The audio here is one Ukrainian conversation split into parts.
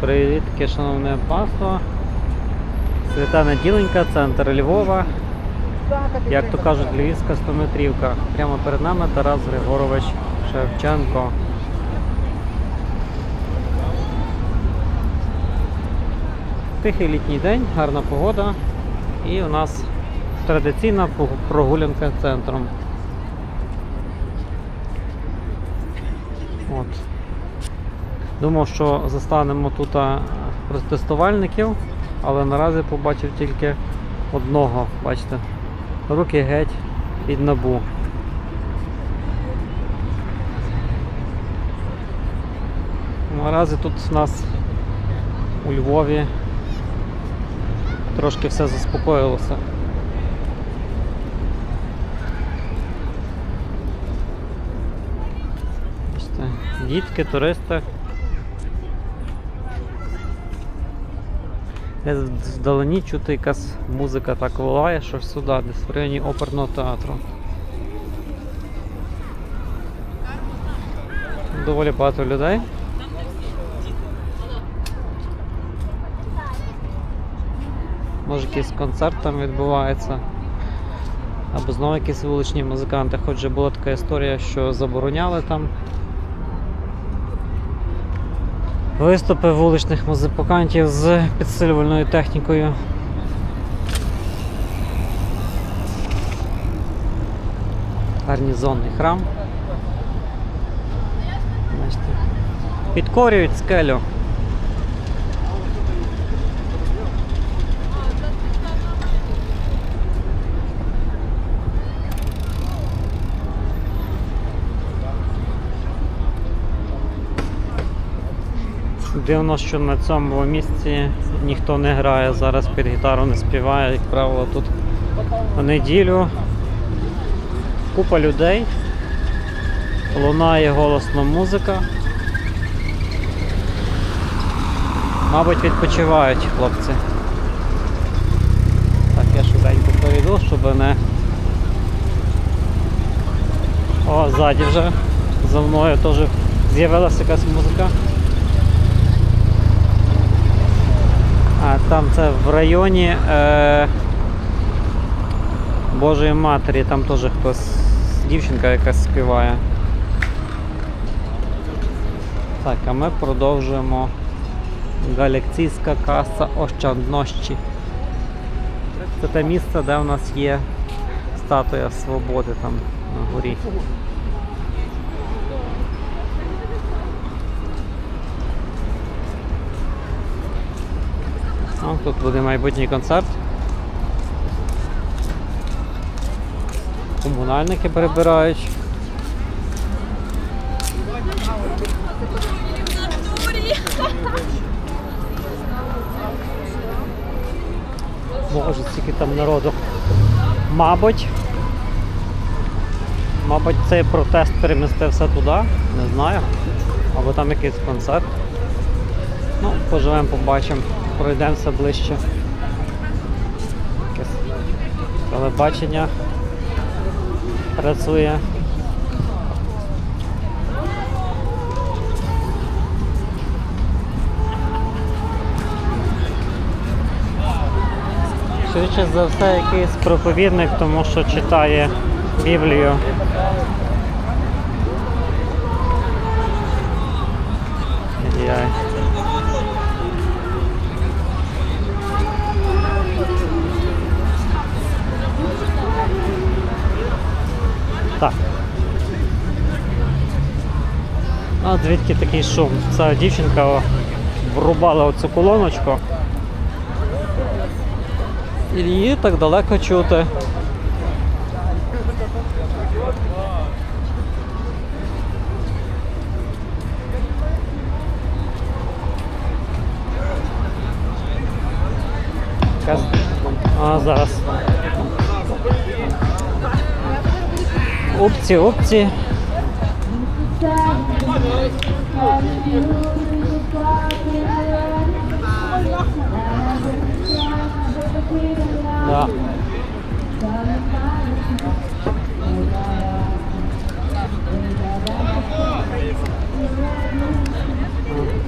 Привітки, шановне панство. Свята неділенька, центр Львова. Як то кажуть, львівська стометрівка. Прямо перед нами Тарас Григорович Шевченко. Тихий літній день, гарна погода. І у нас традиційна прогулянка центром. Думав, що застанемо тут протестувальників, але наразі побачив тільки одного, бачите, руки геть від набу. Наразі тут у нас у Львові трошки все заспокоїлося. Бачите, Дітки, туристи. Десь вдалині чути якась музика так волає, що сюди, десь в районі оперного театру. Доволі багато людей. Може якийсь концерт там відбувається. Або знову якісь вуличні музиканти. Хоч вже була така історія, що забороняли там виступи вуличних музикантів з підсилювальною технікою. Гарнізонний храм. Підкорюють скелю. Дивно, що на цьому місці ніхто не грає, зараз під гітару не співає, як правило, тут в неділю купа людей, лунає голосно музика. Мабуть, відпочивають хлопці. Так, я швиденько перейду, щоб не. О, ззаді вже за мною теж з'явилася якась музика. А там це в районі е, Божої Матері, там теж хтось, дівчинка якась співає. Так, а ми продовжуємо Галекційська каса Ощаднощі. Це те місце, де у нас є статуя свободи там на горі. О, тут буде майбутній концерт. Комунальники перебирають. Боже, скільки там народу. Мабуть. Мабуть, цей протест перемістився туди, не знаю. Або там якийсь концерт. Поживемо, побачимо, пройдемося ближче. Телебачення працює. Швидше за все якийсь проповідник, тому що читає Біблію. Яй. Так. А звідки такий шум? Ця дівчинка врубала оцю колоночку. І її так далеко чути. А, зараз. Упці, упці. Да.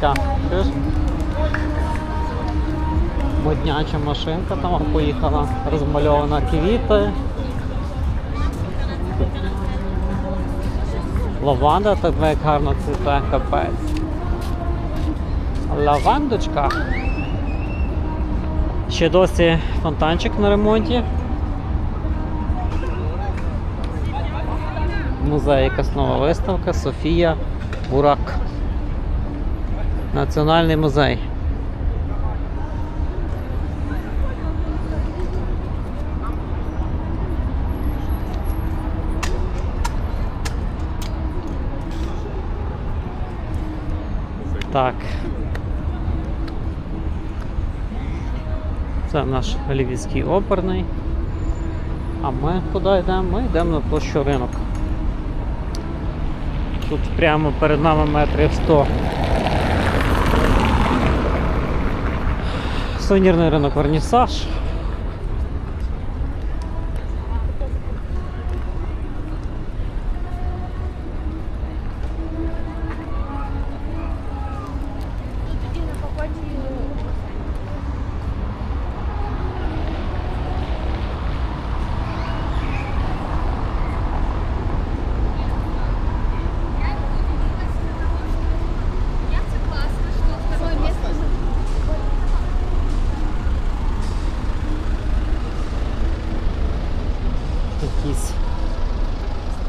Так, чуєш? Модняча машинка там поїхала, розмальована квіти. Лаванда тебе як гарно цвіте, капець. Лавандочка. Ще досі фонтанчик на ремонті. Музей якась виставка Софія Бурак. Національний музей. Так. Це наш львівський оперний. А ми куди йдемо? Ми йдемо на площу ринок. Тут прямо перед нами метрів 100. Сувенірний ринок Вернісаж.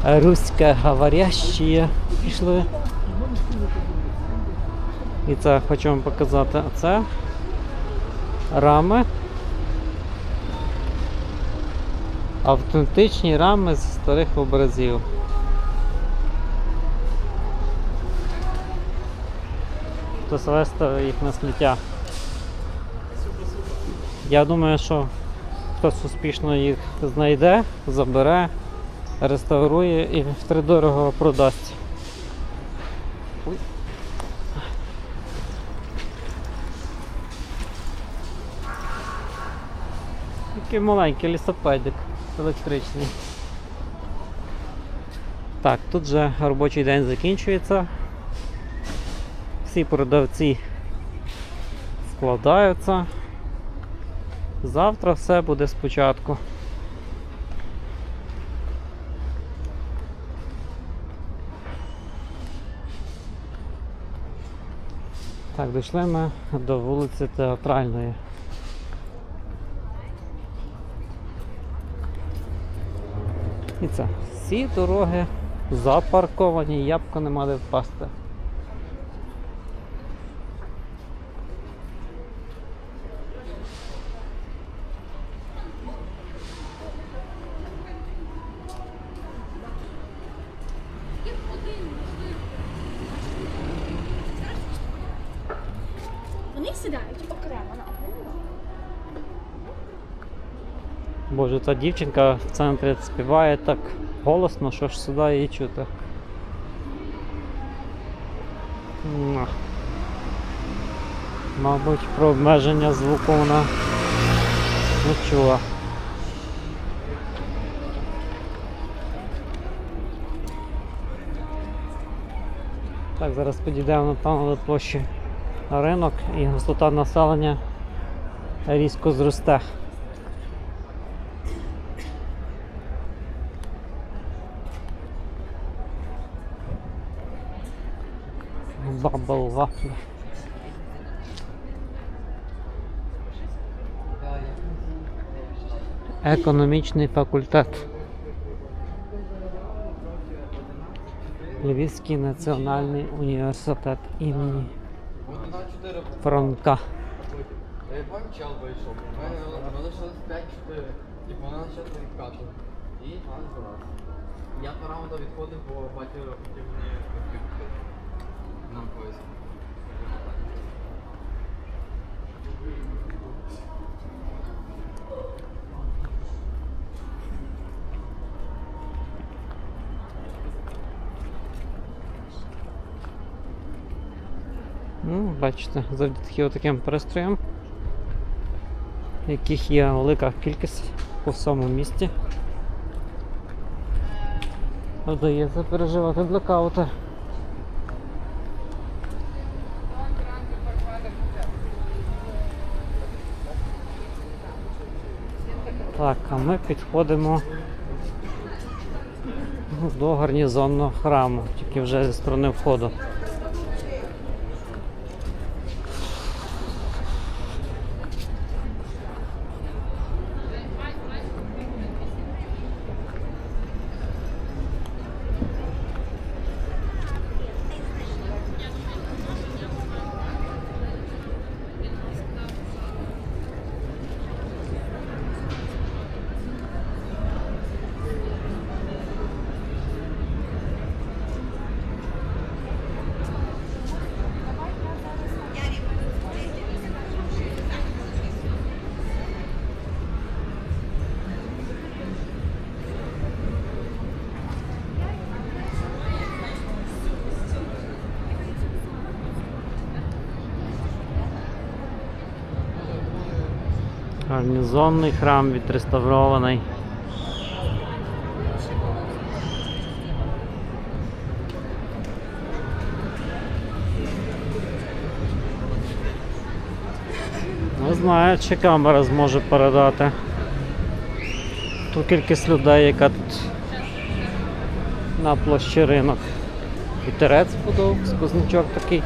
Русько-говорящі пішли. І це хочу вам показати. Це рами. Автентичні рами з старих образів. Хтось виставив їх на сміття. Я думаю, що хтось успішно їх знайде, забере, реставрує і втридорого продасть. Такий маленький лісопедик електричний. Так, тут же робочий день закінчується. Всі продавці складаються. Завтра все буде спочатку. Так, дійшли ми до вулиці Театральної. І це всі дороги запарковані, ябко нема де впасти. Боже, та дівчинка в центрі співає так голосно, що ж сюди її чути. Мабуть, про обмеження звуку вона не чула. Так, зараз підійдемо напевно до площі на ринок і густота населення різко зросте. Бабл вафли. Економічний факультет. Львівський національний університет імені Франка. Я пам'ятаю, чел вийшов. У мене залишилось 5-4. Типу, вона почала відкату. І нас раз. Я по раунду відходив, бо батько хотів мені відкрити. Нам поїзд. Ну, бачите, завдяки таким пристроям, яких є велика кількість по всьому місті. Вдається переживати блекаути. Так, а ми підходимо до гарнізонного храму, тільки вже зі сторони входу. Гарнізонний храм відреставрований. Не знаю, чи камера зможе передати ту кількість людей, яка тут на площі ринок. Вітерець подув, сквознячок такий.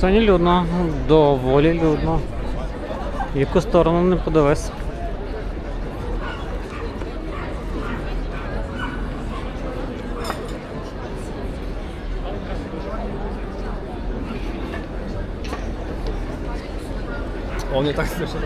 Сьогодні людно, доволі людно. Яку сторону не подивись. Он не так слышал.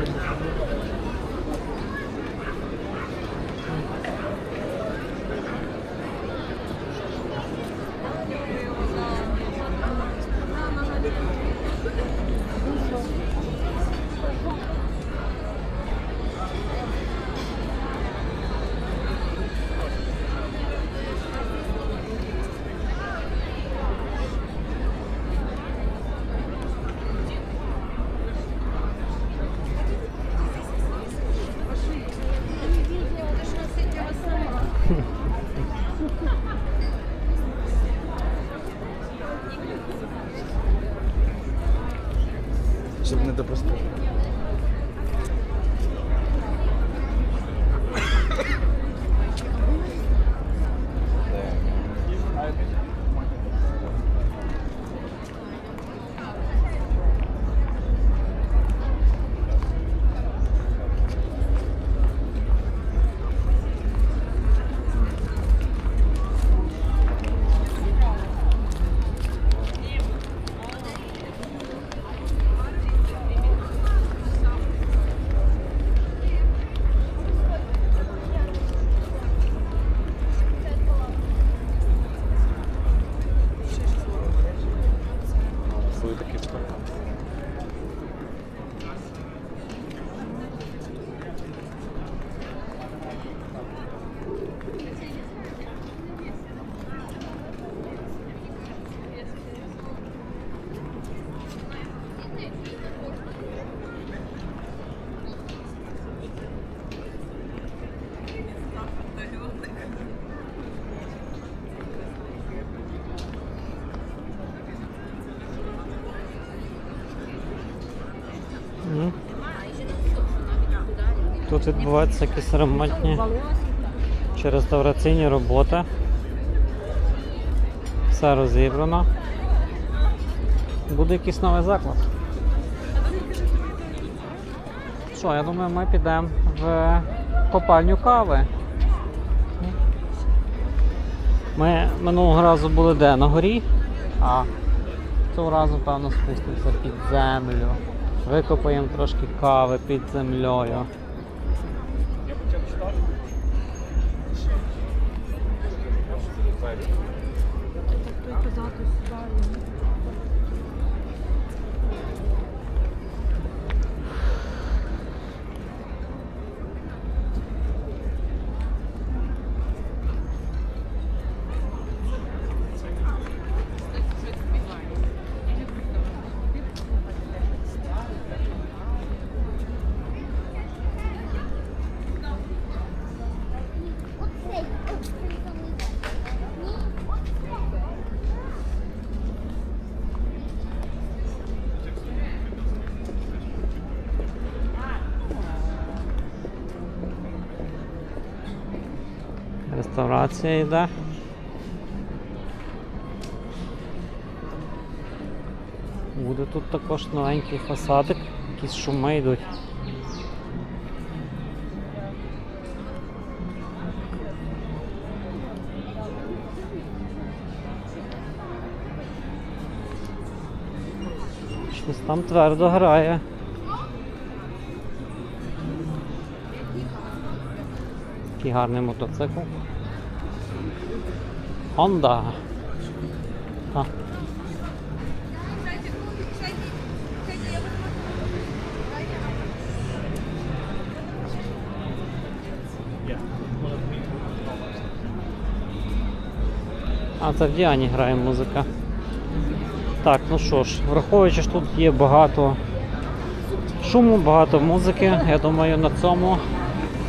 Тут відбуваються якісь ремонтні чи реставраційні роботи. Все розібрано. Буде якийсь новий заклад. Що, я думаю, ми підемо в копальню кави. Ми минулого разу були де? На горі, а цього разу, певно, спустимося під землю. Викопаємо трошки кави під землею. Тут запис Реставрація йде. Буде тут також новенький фасадик, якісь шуми йдуть. Щось там твердо грає. Який гарний мотоцикл. Honda. А. А, це в Діані грає музика. Так, ну що ж, враховуючи, що тут є багато шуму, багато музики, я думаю, на цьому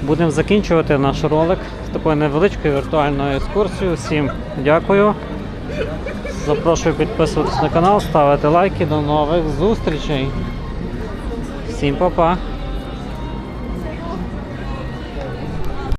будемо закінчувати наш ролик такою невеличкою віртуальною екскурсією. Всім дякую. Запрошую підписуватись на канал, ставити лайки. До нових зустрічей. Всім па-па!